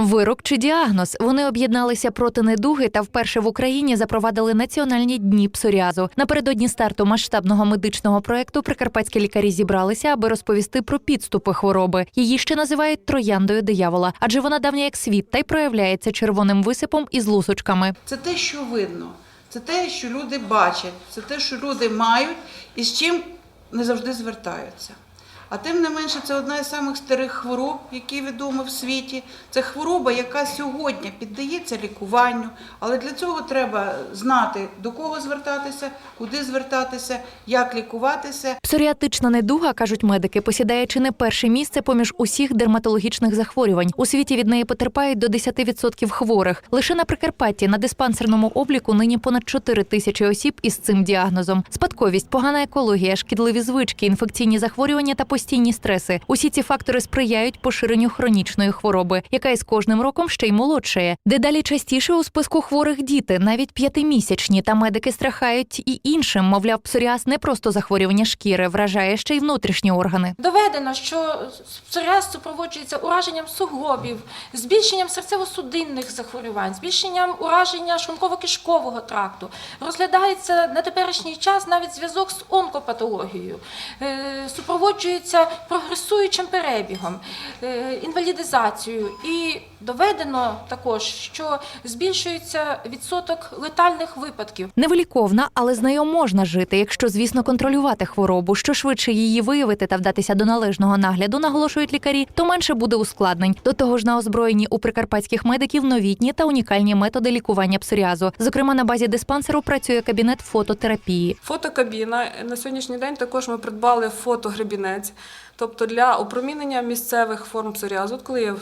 Вирок чи діагноз вони об'єдналися проти недуги та вперше в Україні запровадили національні дні псоріазу. Напередодні старту масштабного медичного проекту прикарпатські лікарі зібралися, аби розповісти про підступи хвороби. Її ще називають трояндою диявола, адже вона давня як світ та й проявляється червоним висипом із лусочками. Це те, що видно, це те, що люди бачать, це те, що люди мають і з чим не завжди звертаються. А тим не менше, це одна із самих старих хвороб, які відомі в світі. Це хвороба, яка сьогодні піддається лікуванню, але для цього треба знати, до кого звертатися, куди звертатися, як лікуватися. Псоріатична недуга, кажуть медики, посідає чи не перше місце поміж усіх дерматологічних захворювань. У світі від неї потерпають до 10% хворих. Лише на Прикарпатті на диспансерному обліку нині понад 4 тисячі осіб із цим діагнозом. Спадковість, погана екологія, шкідливі звички, інфекційні захворювання та постійні стреси. Усі ці фактори сприяють поширенню хронічної хвороби, яка із кожним роком ще й молодшає. Дедалі частіше у списку хворих діти, навіть п'ятимісячні, та медики страхають і іншим. Мовляв, псоріаз не просто захворювання шкіри, вражає ще й внутрішні органи. Доведено, що псоріаз супроводжується ураженням суглобів, збільшенням серцево-судинних захворювань, збільшенням ураження шлунково-кишкового тракту. Розглядається на теперішній час навіть зв'язок з онкопатологією, Е, супроводжується прогресуючим перебігом, е, інвалідизацією. І доведено також, що збільшується відсоток летальних випадків. Невиліковна, але з нею можна жити, якщо, звісно, контролювати хворобу. Що швидше її виявити та вдатися до належного нагляду, наголошують лікарі, то менше буде ускладнень. До того ж, на озброєнні у прикарпатських медиків новітні та унікальні методи лікування псоріазу. Зокрема, на базі диспансеру працює кабінет фототерапії. Фотокабіна. На сьогоднішній день також ми придбали фотогребінець, тобто для опромінення місцевих форм псоріазу. Коли є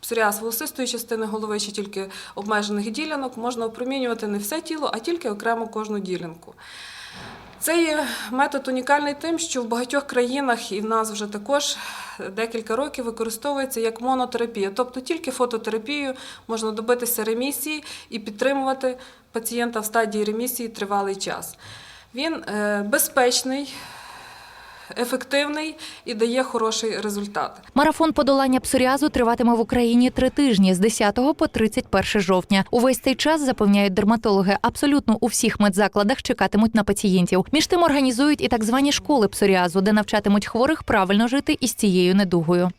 псоріаз волосистої частини голови чи тільки обмежених ділянок, можна опромінювати не все тіло, а тільки окремо кожну ділянку. Цей метод унікальний тим, що в багатьох країнах і в нас вже також декілька років використовується як монотерапія, тобто тільки фототерапією можна добитися ремісії і підтримувати пацієнта в стадії ремісії тривалий час. Він е, безпечний, ефективний і дає хороший результат. Марафон подолання псоріазу триватиме в Україні три тижні з 10 по 31 жовтня. Увесь цей час запевняють дерматологи. Абсолютно у всіх медзакладах чекатимуть на пацієнтів. Між тим організують і так звані школи псоріазу, де навчатимуть хворих правильно жити із цією недугою.